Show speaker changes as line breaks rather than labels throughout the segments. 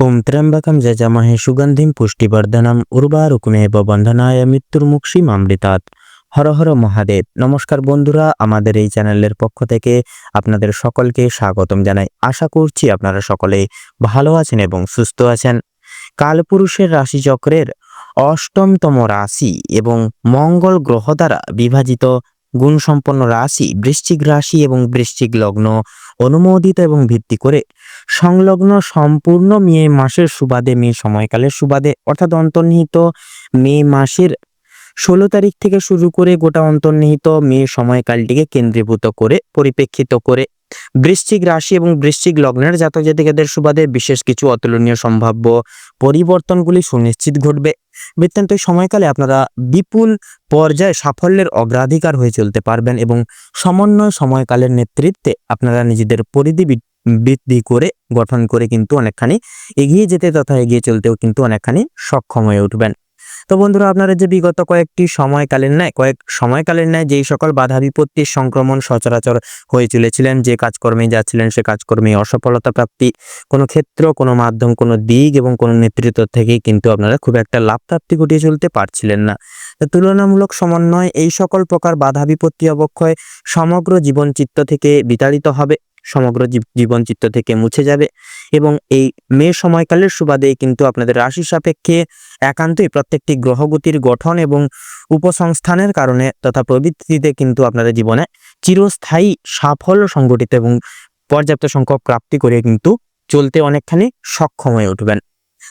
ওম ত্র্যম্বকম যজামহে সুগন্ধিম পুষ্টিবর্ধনম উর্বারুকমেব বন্ধনায় মামৃতাৎ হর হর মহাদেব নমস্কার বন্ধুরা, আমাদের এই চ্যানেলের পক্ষ থেকে আপনাদের সকলকে স্বাগতম জানাই। আশা করছি আপনারা সকলে ভালো আছেন এবং সুস্থ আছেন। কালপুরুষের রাশিচক্রের অষ্টমতম রাশি এবং মঙ্গল গ্রহ দ্বারা বিভাজিত গুণসম্পন্ন রাশি, বৃশ্চিক রাশি এবং বৃশ্চিক লগ্ন অনুমোদিত এবং ভিত্তি করে সংলগ্ন সম্পূর্ণ মে মাসের সুবাদে, মে সময়কালের সুবাদে, অর্থাৎ অন্তর্নিহিত মে মাসের ষোলো তারিখ থেকে শুরু করে গোটা অন্তর্নিহিত মে সময়কালটিকে কেন্দ্রীভূত করে, পরিপ্রেক্ষিত করে বৃশ্চিক রাশি এবং বৃশ্চিক লগ্নের জাতক জাতিকাদের সুবাদে বিশেষ কিছু অতুলনীয় সম্ভাব্য পরিবর্তনগুলি সুনিশ্চিত ঘটবে। বৃত্তান্ত সময়কালে আপনারা বিপুল পর্যায়ে সাফল্যের অগ্রাধিকার হয়ে চলতে পারবেন এবং সমন্বয় সময়কালের নেতৃত্বে আপনারা নিজেদের পরিধি বৃদ্ধি করে, গঠন করে কিন্তু অনেকখানি এগিয়ে যেতে তথা এগিয়ে চলতেও কিন্তু অনেকখানি সক্ষম হয়ে উঠবেন। তো বন্ধুরা, আপনারা যে বিগত কয়েকটি সময়কালের ন্যায়, কয়েক সময়কালের ন্যায় যেই সকল বাধা বিপত্তির সংক্রমণ সচরাচর হয়ে চলেছিলেন, যে কাজকর্মে যাচ্ছিলেন, সে কর্মে অসফলতা প্রাপ্তি, কোনো ক্ষেত্র, কোনো মাধ্যম, কোনো দিক এবং কোনো নেতৃত্ব থেকেই কিন্তু আপনারা খুব একটা লাভ প্রাপ্তি ঘটিয়ে চলতে পারছিলেন না। তুলনামূলক সমন্বয় এই সকল প্রকার বাধা বিপত্তি অবক্ষয় সমগ্র জীবন চিত্ত থেকে বিতাড়িত হবে। সমগ্র জীবনচিত্র জীবন চিত্র থেকে মুছে যাবে এবং এই মে সময়কালের সুবাদে কিন্তু আপনাদের রাশি সাপেক্ষে একান্তই প্রত্যেকটি গ্রহগতির গঠন এবং উপসংস্থানের কারণে তথা প্রবৃত্তিতে কিন্তু আপনাদের জীবনে চিরস্থায়ী সাফল্য সংগঠিত এবং পর্যাপ্ত সংখ্যক প্রাপ্তি করে কিন্তু চলতে অনেকখানি সক্ষম হয়ে উঠবেন।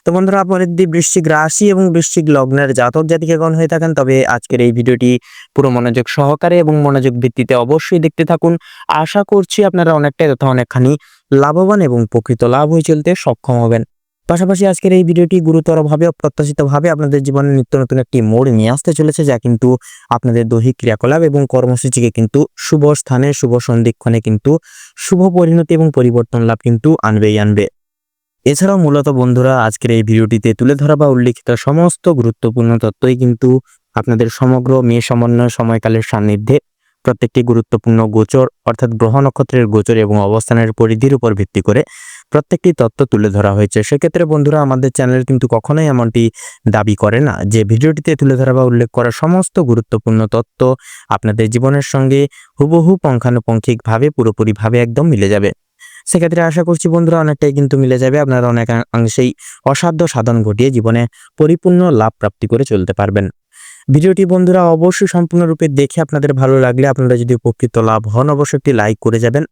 তো বন্ধুরা আপনাদের যদি বৃশ্চিক রাশি এবং বৃশ্চিক লগ্নের জাতক জাতিকাগণ হয়ে থাকেন, তবে আজকের এই ভিডিওটি পুরো মনোযোগ সহকারে এবং মনোযোগ ভিত্তিতে অবশ্যই দেখতে থাকুন। আশা করছি আপনারা অনেকটাই তথা অনেকখানি লাভবান এবং প্রকৃত লাভ হয়ে চলতে সক্ষম হবেন। পাশাপাশি আজকের এই ভিডিওটি গুরুতরভাবে অপ্রত্যাশিতভাবে আপনাদের জীবনে নিত্য নতুন একটি মোড় নিয়ে আসতে চলেছে, যা কিন্তু আপনাদের দৈহিক ক্রিয়াকলাপ এবং কর্মসূচিকে কিন্তু শুভ স্থানে, শুভ সন্ধিক্ষণে কিন্তু শুভ পরিণতি এবং পরিবর্তন লাভ কিন্তু আনবেই আনবে। এছাড়াও মূলত বন্ধুরা, আজকের এই ভিডিওটিতে তুলে ধরা বা উল্লেখিত সমস্ত গুরুত্বপূর্ণ তথ্যই কিন্তু আপনাদের সমগ্র মেয়ে সমন্বয় সময়কালের সান্নিধ্যে প্রত্যেকটি গুরুত্বপূর্ণ গোচর, অর্থাৎ গ্রহ নক্ষত্রের গোচর এবং অবস্থানের পরিধির উপর ভিত্তি করে প্রত্যেকটি তথ্য তুলে ধরা হয়েছে। সেক্ষেত্রে বন্ধুরা, আমাদের চ্যানেল কিন্তু কখনোই এমনটি দাবি করে না যে ভিডিওটিতে তুলে ধরা বা উল্লেখ করা সমস্ত গুরুত্বপূর্ণ তথ্য আপনাদের জীবনের সঙ্গে হুবহু পঙ্খানুপঙ্খিকভাবে, পুরোপুরিভাবে একদম মিলে যাবে। সেক্ষেত্রে আশা করছি বন্ধুরা অনেকটাই কিন্তু মিলে যাবে। আপনারা অনেকাংশেই অসাধ্য সাধন ঘটিয়ে জীবনে পরিপূর্ণ লাভ প্রাপ্তি করে চলতে পারবেন। ভিডিওটি বন্ধুরা অবশ্যই সম্পূর্ণরূপে দেখে আপনাদের ভালো লাগলে আপনারা যদি উপকৃত লাভ হন, অবশ্যই একটি লাইক করে যাবেন।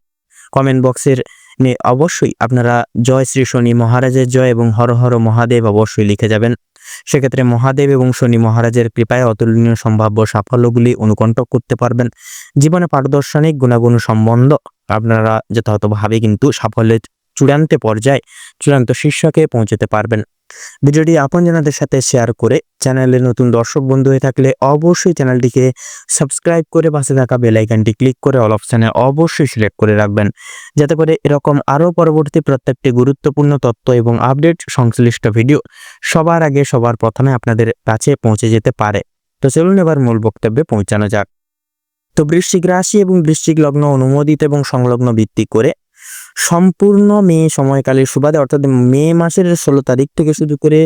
কমেন্ট বক্সের অবশ্যই আপনারা জয় শ্রী শনি মহারাজের জয় এবং হর হর মহাদেব অবশ্যই লিখে যাবেন। সেক্ষেত্রে মহাদেব এবং শনি মহারাজের কৃপায় অতুলনীয় সম্ভাব্য সাফল্যগুলি অনুকণ্ঠক করতে পারবেন। জীবনে পারদর্শনিক গুণাগুণ সম্বন্ধ আপনারা যথাযথভাবে কিন্তু সাফল্যের চূড়ান্ত পর্যায়ে চূড়ান্ত শীর্ষকে পৌঁছতে পারবেন। ভিডিওটি আপনজনদের সাথে শেয়ার করে চ্যানেলে নতুন দর্শক বন্ধু হয়ে থাকলে অবশ্যই চ্যানেলটিকে সাবস্ক্রাইব করে পাশে থাকা বেল আইকনটি ক্লিক করে অল অপশানে অবশ্যই সিলেক্ট করে রাখবেন। যাতে করে এরকম আরও পরবর্তী প্রত্যেকটি গুরুত্বপূর্ণ তথ্য এবং আপডেট সংশ্লিষ্ট ভিডিও সবার আগে সবার প্রথমে আপনাদের কাছে পৌঁছে যেতে পারে। তো চলুন এবার মূল বক্তব্যে পৌঁছানো যাক। তো বৃশ্চিক রাশি এবং বৃশ্চিক লগ্ন অনুমোদিত এবং সংলগ্ন ভিত্তি করে সম্পূর্ণ মে সময়কালের সুবাদে, অর্থাৎ মে মাসের ষোলো তারিখ থেকে শুরু করে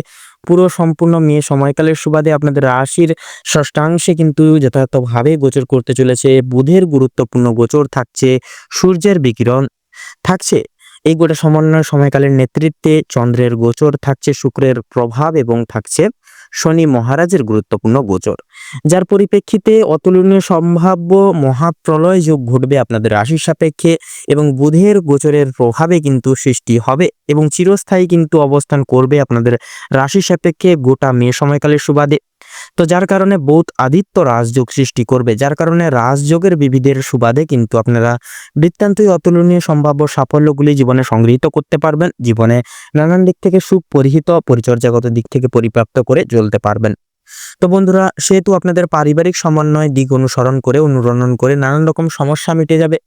পুরো সম্পূর্ণ মে সময়কালের সুবাদে আপনাদের রাশির ষষ্ঠাংশে কিন্তু যথাযথভাবে গোচর করতে চলেছে। বুধের গুরুত্বপূর্ণ গোচর থাকছে সূর্যের বিকিরণ থাকছে। এই গোটা সমন্বয় সময়কালের নেতৃত্বে চন্দ্রের গোচর থাকছে, শুক্রের প্রভাব এবং থাকছে শনি মহারাজের গুরুত্বপূর্ণ গোচর, যার পরিপ্রেক্ষিতে অতুলনীয় সম্ভাব্য মহাপ্রলয় যোগ ঘটবে আপনাদের রাশির সাপেক্ষে এবং বুধের গোচরের প্রভাবে কিন্তু সৃষ্টি হবে এবং চিরস্থায়ী কিন্তু অবস্থান করবে আপনাদের রাশির সাপেক্ষে গোটা মেয়ে সময়কালের সুবাদে। তো যার কারণে বুধ আদিত্য রাজযোগ সৃষ্টি করবে, যার কারণে রাজযোগের বিবিধের সুবাদে কিন্তু আপনারা বৃত্তান্তই অতুলনীয় সম্ভাব্য সাফল্যগুলি জীবনে সংগৃহীত করতে পারবেন, জীবনে নানান দিক থেকে সুখ পরিহিত পরিচর্যাগত দিক থেকে পরিপ্রাপ্ত করে চলতে পারবেন। তো বন্ধুরা, সেহেতু আপনাদের পারিবারিক সমন্বয় দিক অনুসরণ করে, অনুরণন করে নানান রকম সমস্যা মিটে যাবে।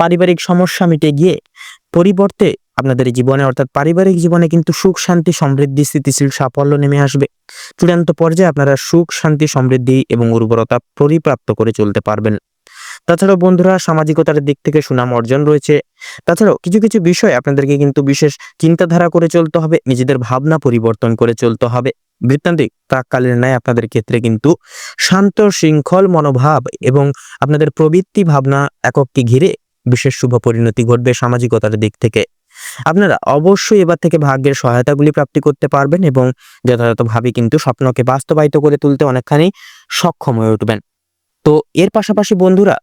পারিবারিক সমস্যা মিটে গিয়ে পরিবর্তে আপনাদের জীবনে, অর্থাৎ পারিবারিক জীবনে কিন্তু সুখ, শান্তি, সমৃদ্ধি, স্থিতিশীল সাফল্য নেমে আসবে। চূড়ান্ত পর্যায়ে আপনারা সুখ, শান্তি, সমৃদ্ধি এবং উর্বরতা পরিপ্রাপ্ত করে চলতে পারবেন। তাছাড়াও বন্ধুরা, সামাজিকতার দিক থেকে সুনাম অর্জন রয়েছে। তাছাড়াও কিছু কিছু বিষয় আপনাদেরকে কিন্তু বিশেষ চিন্তাধারা করে চলতে হবে, নিজেদের ভাবনা পরিবর্তন করে চলতে হবে। বৃত্তান্তিক প্রাককালের ন্যায় আপনাদের ক্ষেত্রে কিন্তু শান্ত, শৃঙ্খল মনোভাব এবং আপনাদের প্রবৃত্তি ভাবনা একককে ঘিরে বিশেষ শুভ পরিণতি ঘটবে সামাজিকতার দিক থেকে। আপনারা অবশ্যই এবার থেকে ভাগ্যের সহায়তাগুলি প্রাপ্তি করতে পারবেন এবং যথাযথভাবে কিন্তু স্বপ্নকে বাস্তবায়িত করে তুলতে অনেকখানি সক্ষম হয়ে উঠবেন। তো এর পাশাপাশি বন্ধুরা,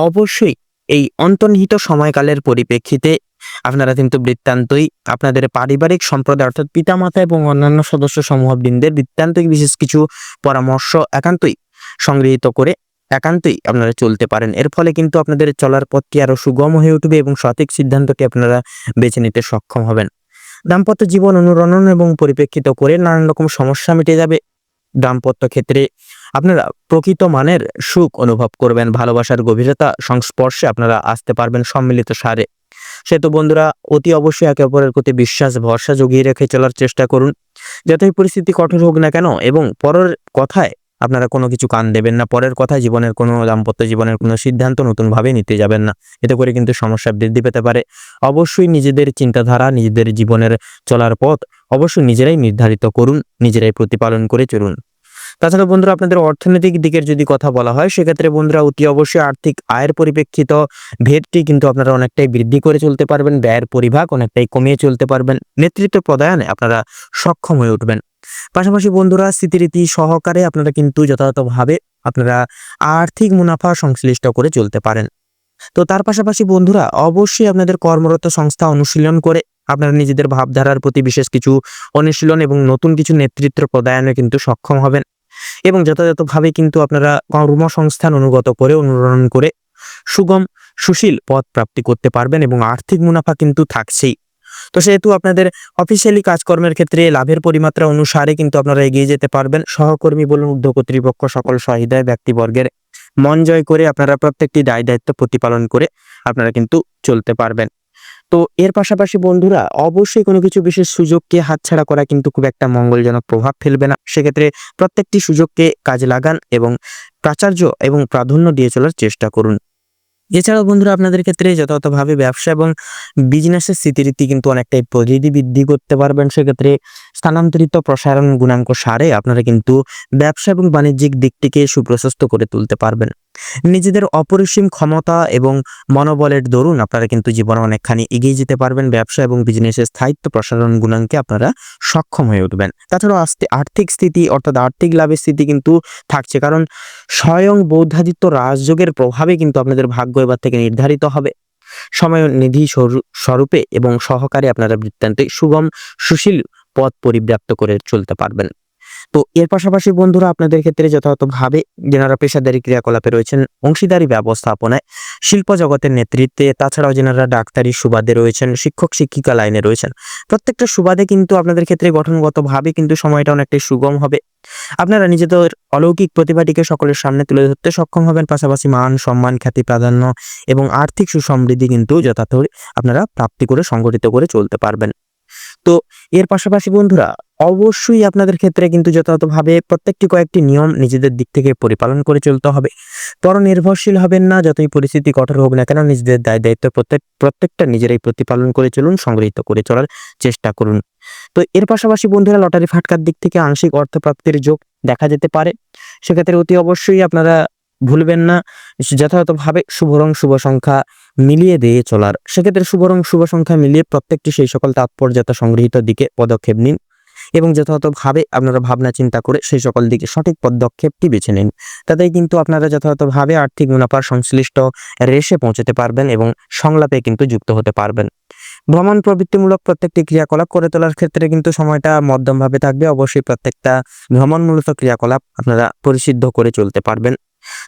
অবশ্যই এই অন্তর্নিহিত সময়কালের পরিপ্রেক্ষিতে আপনারা কিন্তু বৃত্তান্তই আপনাদের পারিবারিক সম্প্রদায় অর্থাৎ পিতামাতা এবং অন্যান্য সদস্য সমূহবৃন্দের বৃত্তান্তই বিশেষ কিছু পরামর্শ একান্তই সংগৃহীত করে একান্তই আপনারা চলতে পারেন। এর ফলে কিন্তু আপনাদের চলার পথটি আরও সুগম হয়ে উঠবে এবং সঠিক সিদ্ধান্তটি আপনারা বেছে নিতে সক্ষম হবেন। দাম্পত্য জীবন অনুরণন এবং পরিপ্রেক্ষিত করে নানান রকম সমস্যা মিটে যাবে। দাম্পত্য ক্ষেত্রে আপনারা প্রকৃত মানের সুখ অনুভব করবেন, ভালোবাসার গভীরতা, সংস্পর্শে আপনারা আসতে পারবেন সম্মিলিত সারে। সেহেতু বন্ধুরা, অতি অবশ্যই একে অপরের প্রতি বিশ্বাস, ভরসা জগিয়ে রেখে চলার চেষ্টা করুন। যতই পরিস্থিতি কঠোর হোক না কেন এবং পরের কথায় আপনারা কোনো কিছু কান দেবেন না, পরের কথায় জীবনের কোনো দাম্পত্য জীবনের কোনো সিদ্ধান্ত নতুনভাবে নিতে যাবেন না। এতে করে কিন্তু সমস্যা বৃদ্ধি পেতে পারে। অবশ্যই নিজেদের চিন্তাধারা, নিজেদের জীবনের চলার পথ অবশ্যই নিজেরাই নির্ধারিত করুন, নিজেরাই প্রতিপালন করে চলুন। তাছাড়া বন্ধুরা, আপনাদের অর্থনৈতিক দিকের যদি কথা বলা হয়, সেক্ষেত্রে বন্ধুরা, অতি অবশ্যই আর্থিক আয়ের পরিপ্রেক্ষিত ভেদটি কিন্তু আপনারা অনেকটাই বৃদ্ধি করে চলতে পারবেন, ব্যয়ের পরিভাগ অনেকটাই কমিয়ে চলতে পারবেন। নেতৃত্ব পদায়নে আপনারা সক্ষম হয়ে উঠবেন। পাশাপাশি বন্ধুরা, স্মৃতিরীতি সহকারে আপনারা কিন্তু যথাযথভাবে আপনারা আর্থিক মুনাফা সংশ্লিষ্ট করে চলতে পারেন। তো তার পাশাপাশি বন্ধুরা, অবশ্যই আপনাদের কর্মরত সংস্থা অনুশীলন করে আপনারা নিজেদের ভাবধারার প্রতি বিশেষ কিছু অনুশীলন এবং নতুন কিছু নেতৃত্ব প্রদায়নে কিন্তু সক্ষম হবেন এবং যথাযথভাবে কিন্তু আপনারা কর্মসংস্থান অনুগত করে অনুরণন করে সুগম, সুশীল পদ প্রাপ্তি করতে পারবেন এবং আর্থিক মুনাফা কিন্তু থাকছেই। তো সেহেতু আপনাদের অফিসিয়ালি কাজকর্মের ক্ষেত্রে লাভের পরিমাত্রা অনুসারে কিন্তু আপনারা এগিয়ে যেতে পারবেন। সহকর্মী বলুন, উদ্যোগ কর্তৃপক্ষ, সকল সহিদায় ব্যক্তিবর্গের মন জয় করে আপনারা প্রত্যেকটি দায়, দায়িত্ব প্রতিপালন করে আপনারা কিন্তু চলতে পারবেন। তো এর পাশাপাশি বন্ধুরা, অবশ্যই কোনো কিছু বিশেষ সুযোগকে হাতছাড়া করা কিন্তু খুব একটা মঙ্গলজনক প্রভাব ফেলবে না। সেক্ষেত্রে প্রত্যেকটি সুযোগকে কাজে লাগান এবং প্রাচার্য এবং প্রাধান্য দিয়ে চলার চেষ্টা করুন। এছাড়াও বন্ধুরা আপনাদের ক্ষেত্রে যথাযথভাবে ব্যবসা এবং বিজনেসের স্মৃতিরীতি কিন্তু অনেকটাই পরিধি বৃদ্ধি করতে পারবেন। সেক্ষেত্রে স্থানান্তরিত প্রসারণ গুণাঙ্ক সারে আপনারা কিন্তু ব্যবসা এবং বাণিজ্যিক দিকটিকে সুপ্রশস্ত করে তুলতে পারবেন। নিজেদের অপরিসীম ক্ষমতা এবং মনোবলের দরুন আপনারা কিন্তু জীবনে অনেকখানি এগিয়ে যেতে পারবেন ব্যবসা এবং বিজনেসের স্থায়িত্ব প্রসারণ গুণাঙ্কে আপনারা সক্ষম হয়ে উঠবেন। তাছাড়াও আস্তে আর্থিক স্থিতি অর্থাৎ আর্থিক লাভের স্থিতি কিন্তু থাকছে কারণ স্বয়ং বৌদ্ধাদিত্য রাজযোগের প্রভাবে কিন্তু আপনাদের ভাগ্য এবার থেকে নির্ধারিত হবে। সময় নিধি স্বরূ- স্বরূপে এবং সহকারে আপনারা বৃত্তান্তে সুগম সুশীল পথ পরিব্যাপ্ত করে চলতে পারবেন। তো এর পাশাপাশি বন্ধুরা আপনাদের ক্ষেত্রে যথাযথভাবে যেনারা পেশাদারি ক্রিয়াকলাপে রয়েছেন, অংশীদারি ব্যবস্থাপনায় শিল্প জগতের নেতৃত্বে, তাছাড়াও যেনারা ডাক্তারি সুবাদে রয়েছেন, শিক্ষক শিক্ষিকা লাইনে রয়েছেন, প্রত্যেকটা সুবাদে কিন্তু আপনাদের ক্ষেত্রে গঠনগতভাবে কিন্তু সময়টা অনেকটাই সুগম হবে। আপনারা নিজেদের অলৌকিক প্রতিভাটিকে সকলের সামনে তুলে ধরতে সক্ষম হবেন, পাশাপাশি মান, সম্মান, খ্যাতি, প্রাধান্য এবং আর্থিক সুসমৃদ্ধি কিন্তু যথাযথ আপনারা প্রাপ্তি করে সংগঠিত করে চলতে পারবেন। তো এর পাশাপাশি বন্ধুরা, অবশ্যই আপনাদের ক্ষেত্রে কিন্তু যথাযথভাবে প্রত্যেকটি কয়েকটি নিয়ম নিজেদের দিক থেকে পরিপালন করে চলতে হবে। পরনির্ভরশীল হবেন না, যতই পরিস্থিতি কঠোর হোক না কেন, নিজেদের দায় দায়িত্ব প্রত্যেক প্রত্যেকটা নিজেরাই প্রতিপালন করে চলুন, সংগৃহীত করে চলার চেষ্টা করুন। তো এর পাশাপাশি বন্ধুরা, লটারি ফাটকার দিক থেকে আংশিক অর্থপ্রাপ্তির যোগ দেখা যেতে পারে। সেক্ষেত্রে অতি অবশ্যই আপনারা ভুলবেন না, যথাযথভাবে শুভ রং, শুভ সংখ্যা মিলিয়ে দিয়ে চলার। সেক্ষেত্রে শুভ রং শুভ সংখ্যা মিলিয়ে প্রত্যেকটি সেই সকল তাৎপর্যতা সংগৃহীত দিকে পদক্ষেপ নিন এবং যথাযথভাবে আপনারা ভাবনা চিন্তা করে সেই সকল দিকে সঠিক পদক্ষেপটি বেছে নিন। তাতেই কিন্তু আপনারা যথাযথভাবে আর্থিক মুনাফার সংশ্লিষ্ট রেশে পৌঁছতে পারবেন এবং সংলাপে কিন্তু যুক্ত হতে পারবেন। ভ্রমণ প্রবৃত্তিমূলক প্রত্যেকটি ক্রিয়াকলাপ করে তোলার ক্ষেত্রে কিন্তু সময়টা মধ্যমভাবে থাকবে। অবশ্যই প্রত্যেকটা ভ্রমণমূলক ক্রিয়াকলাপ আপনারা পরিসিদ্ধ করে চলতে পারবেন।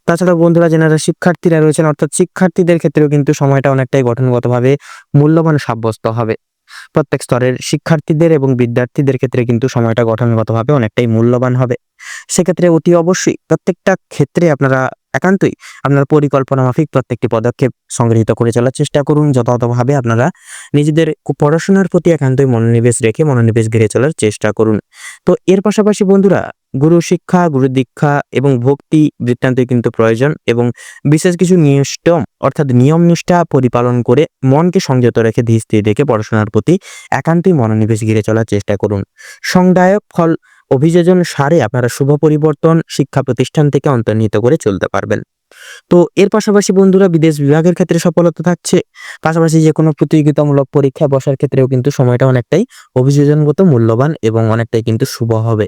তাছাড়া বন্ধুরা যেনারা শিক্ষার্থীরা রয়েছেন, অর্থাৎ শিক্ষার্থীদের ক্ষেত্রেও কিন্তু সময়টা অনেকটাই গঠনগতভাবে মূল্যবান সাব্যস্ত হবে। প্রত্যেক স্তরের শিক্ষার্থীদের এবং বিদ্যার্থীদের ক্ষেত্রে কিন্তু সময়টা গঠনগতভাবে অনেকটাই মূল্যবান হবে। সেক্ষেত্রে অতি অবশ্যই প্রত্যেকটা ক্ষেত্রে আপনারা একান্তই আপনার পরিকল্পনা মাফিক প্রত্যেকটি পদক্ষেপ সংগৃহীত করে চলার চেষ্টা করুন। যথাযথভাবে আপনারা নিজেদের পড়াশোনার প্রতি একান্তই মনোনিবেশ রেখে মনোনিবেশ ঘিরে চলার চেষ্টা করুন। তো এর পাশাপাশি বন্ধুরা গুরু শিক্ষা, গুরু দীক্ষা এবং ভক্তি বৃত্তান্তই কিন্তু প্রয়োজন এবং বিশেষ কিছু নিয়ম অর্থাৎ নিয়ম নিষ্ঠা পরিপালন করে মনকে সংযত রেখে ধীর স্থির রেখে পড়াশোনার প্রতি একান্তই মনোনিবেশ ঘিরে চলার চেষ্টা করুন। সংদায়ক ফল অভিযোজন সারে আপনারা শুভ পরিবর্তন শিক্ষা প্রতিষ্ঠান থেকে অন্তর্নিহিত করে চলতে পারবেন। তো এর পাশাপাশি বন্ধুরা বিদেশ বিভাগের ক্ষেত্রে সফলতা থাকছে। পাশাপাশি যে কোনো প্রতিযোগিতামূলক পরীক্ষায় বসার ক্ষেত্রেও কিন্তু সময়টা অনেকটাই অভিযোজনগত মূল্যবান এবং অনেকটাই কিন্তু শুভ হবে।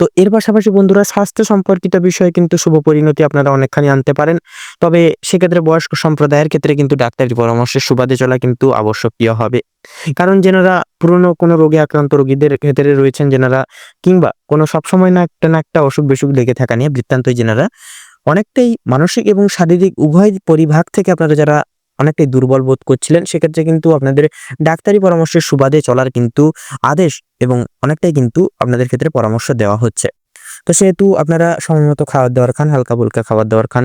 তো এর পাশাপাশি বন্ধুরা স্বাস্থ্য সম্পর্কিত বিষয়ে কিন্তু শুভ পরিণতি আপনারা অনেকখানি আনতে পারেন। তবে সেক্ষেত্রে বয়স্ক সম্প্রদায়ের ক্ষেত্রে কিন্তু ডাক্তারি পরামর্শের সুবাদে চলা কিন্তু আবশ্যকীয় হবে। কারণ যেনারা পুরনো কোনো রোগে আক্রান্ত রোগীদের ক্ষেত্রে রয়েছেন, যেনারা কিংবা কোনো সবসময় না একটা না একটা অসুখ বিসুখ লেগে থাকা নিয়ে বৃত্তান্তই যেনারা, অনেকটাই মানসিক এবং শারীরিক উভয় পরিভাগ থেকে আপনারা যারা অনেকটাই দুর্বল বোধ করছিলেন, সেক্ষেত্রে কিন্তু আপনাদের ডাক্তারি পরামর্শের সুবাদে চলার কিন্তু আদেশ এবং অনেকটাই কিন্তু আপনাদের ক্ষেত্রে পরামর্শ দেওয়া হচ্ছে। তো সেহেতু আপনারা সময়মতো খাবার দাবার খান, হালকা ফুলকা খাবার দাবার খান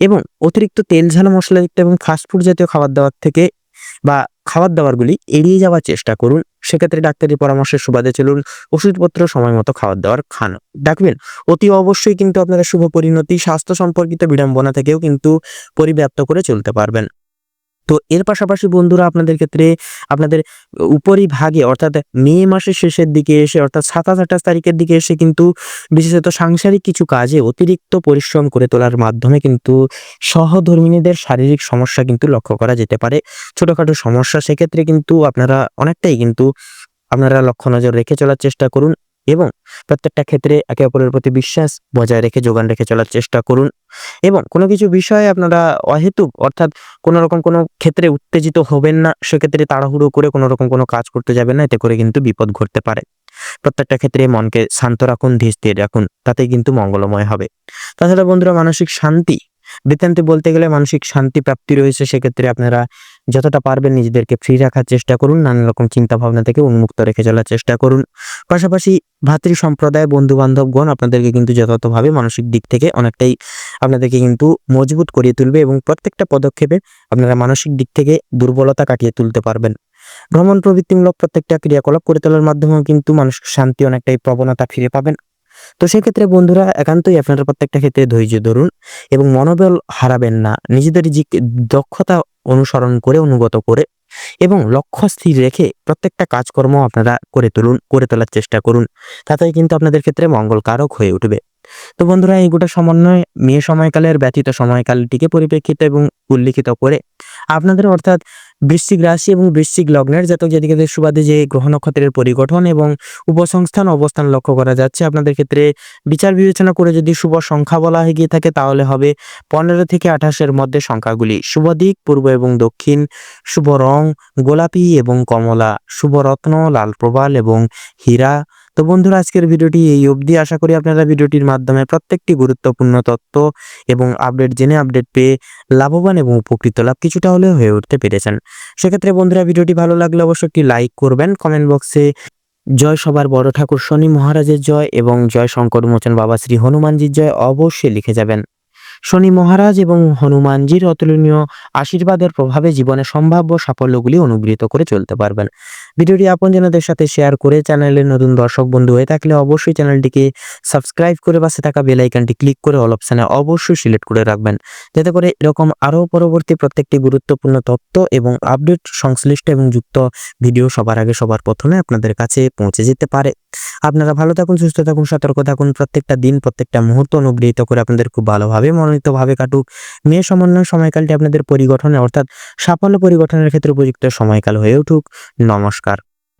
এবং অতিরিক্ত তেল, ঝাল মশলাযুক্ত এবং ফাস্টফুড জাতীয় খাবার দাবার থেকে বা খাবার দাবারগুলি এড়িয়ে যাওয়ার চেষ্টা করুন। সেক্ষেত্রে ডাক্তারি পরামর্শের সুবাদে চলুন, ওষুধপত্র সময় মতো খাবার দাবার খান। ডাকবেন অতি অবশ্যই কিন্তু আপনারা শুভ পরিণতি, স্বাস্থ্য সম্পর্কিত বিড়ম্বনা থেকেও কিন্তু পরিব্যাপ্ত করে চলতে পারবেন। তো এর পাশাপাশি বন্ধুরা আপনাদের ক্ষেত্রে আপনাদের উপরি ভাগে অর্থাৎ মে মাসের শেষের দিকে এসে অর্থাৎ সাতাশ আঠাশ তারিখের দিকে এসে কিন্তু বিশেষত সাংসারিক কিছু কাজে অতিরিক্ত পরিশ্রম করে তোলার মাধ্যমে কিন্তু সহধর্মিনীদের শারীরিক সমস্যা কিন্তু লক্ষ্য করা যেতে পারে। ছোটখাটো সমস্যা সেক্ষেত্রে কিন্তু আপনারা অনেকটাই কিন্তু আপনারা লক্ষ্য নজর রেখে চলার চেষ্টা করুন এবং প্রত্যেকটা ক্ষেত্রে একে অপরের প্রতি বিশ্বাস বজায় রেখে, যোগান রেখে চলার চেষ্টা করুন। এবং কোনো কিছু বিষয়ে আপনারা অহেতুক, অর্থাৎ কোনো রকম কোনো ক্ষেত্রে উত্তেজিত হবেন না, সেক্ষেত্রে তাড়াহুড়ো করে কোনো রকম কোনো কাজ করতে যাবেন না, এতে করে কিন্তু বিপদ ঘটতে পারে। প্রত্যেকটা ক্ষেত্রে মনকে শান্ত রাখুন, ধীর, স্থির রাখুন, তাতেই কিন্তু মঙ্গলময় হবে। তাছাড়া বন্ধুরা, মানসিক শান্তি। বৃত্তান্তে বলতে গেলে মানসিক শান্তি প্রাপ্তি রয়েছে, সেক্ষেত্রে আপনারা যতটা পারবেন নিজেদেরকে ফ্রি রাখার চেষ্টা করুন নানা রকম চিন্তা ভাবনা থেকে উন্মুক্ত রেখে চলার চেষ্টা করুন। পাশাপাশি ভাতৃ সম্প্রদায় বন্ধু বান্ধবগণ আপনাদেরকে কিন্তু যথাযথভাবে মানসিক দিক থেকে অনেকটাই আপনাদেরকে কিন্তু মজবুত করিয়ে তুলবে এবং প্রত্যেকটা পদক্ষেপে আপনারা মানসিক দিক থেকে দুর্বলতা কাটিয়ে তুলতে পারবেন। ভ্রমণ প্রবৃত্তিমূলক প্রত্যেকটা ক্রিয়াকলাপ করে তোলার মাধ্যমেও কিন্তু মানসিক শান্তি অনেকটাই প্রবণতা ফিরে পাবেন। তো সেক্ষেত্রে বন্ধুরা, একান্তই আপনারা প্রত্যেকটা ক্ষেত্রে ধৈর্য ধরুন এবং মনোবল হারাবেন না। নিজেদের যে দক্ষতা অনুসরণ করে, অনুগত করে এবং লক্ষ্য স্থির রেখে প্রত্যেকটা কাজকর্ম আপনারা করে তুলুন, করে তোলার চেষ্টা করুন। তাতে কিন্তু আপনাদের ক্ষেত্রে মঙ্গলকারক হয়ে উঠবে। তো বন্ধুরা, এই গোটা সমন্বয় মেয়ে সময়কালের ব্যতীত সময়কালটিকে পরিপ্রেক্ষিত এবং উল্লিখিত করে। আপনাদের অর্থাৎ বৃশ্চিক রাশি এবং বৃশ্চিক লগ্নের জাতক জাতিকাদের সুবাদে যে গ্রহ নক্ষত্রের পরিগঠন এবং উপসংস্থান অবস্থান লক্ষ্য করা যাচ্ছে, আপনাদের ক্ষেত্রে বিচার বিবেচনা করে যদি শুভ সংখ্যা বলা হয়ে গিয়ে থাকে, তাহলে হবে পনেরো থেকে আঠাশের মধ্যে সংখ্যাগুলি। শুভ দিক, পূর্ব এবং দক্ষিণ, শুভ রং, গোলাপি এবং কমলা, শুভ রত্ন, লাল প্রবাল এবং হীরা তো বন্ধুরা, আজকের ভিডিওটি এই অবধি। আশা করি আপনারা ভিডিওটির মাধ্যমে প্রত্যেকটি গুরুত্বপূর্ণ তথ্য এবং আপডেট, জেনে আপডেট পেয়ে লাভবান এবং উপকৃত লাভ কিছুটা হলেও হয়ে উঠতে পেরেছেন। সেক্ষেত্রে বন্ধুরা, ভিডিওটি ভালো লাগলে অবশ্যই একটি লাইক করবেন। কমেন্ট বক্সে জয় সবার বড় ঠাকুর শনি মহারাজের জয় এবং জয় শঙ্কর মোচন বাবা শ্রী হনুমানজির জয় অবশ্যই লিখে যাবেন। শনি মহারাজ এবং হনুমানজির অতুলনীয় আশীর্বাদের প্রভাবে জীবনে সম্ভাব্য সাফল্যগুলি অনুগৃহীত করে চলতে পারবেন। ভিডিওটি আপনজনদের সাথে শেয়ার করে চ্যানেলের নতুন দর্শক বন্ধু হয়ে থাকলে অবশ্যই চ্যানেলটিকে সাবস্ক্রাইব করে পাশে থাকা বেল আইকনটি ক্লিক করে অল অপশানে অবশ্যই সিলেক্ট করে রাখবেন। যাতে করে এরকম আরও পরবর্তী প্রত্যেকটি গুরুত্বপূর্ণ তথ্য এবং আপডেট, সংশ্লিষ্ট এবং যুক্ত ভিডিও সবার আগে সবার প্রথমে আপনাদের কাছে পৌঁছে যেতে পারে। আপনারা ভালো থাকুন, সুস্থ থাকুন, সতর্ক থাকুন। প্রত্যেকটা দিন, প্রত্যেকটা মুহূর্ত অনুগৃহীত করে আপনাদের খুব ভালোভাবে মনোনীতভাবে কাটুক। মেয়ে সমন্বয় সময়কালটি আপনাদের পরিগঠনে, অর্থাৎ সাফল্য পরিগঠনের ক্ষেত্রে উপযুক্ত সময়কাল হয়ে উঠুক। নমস্কার।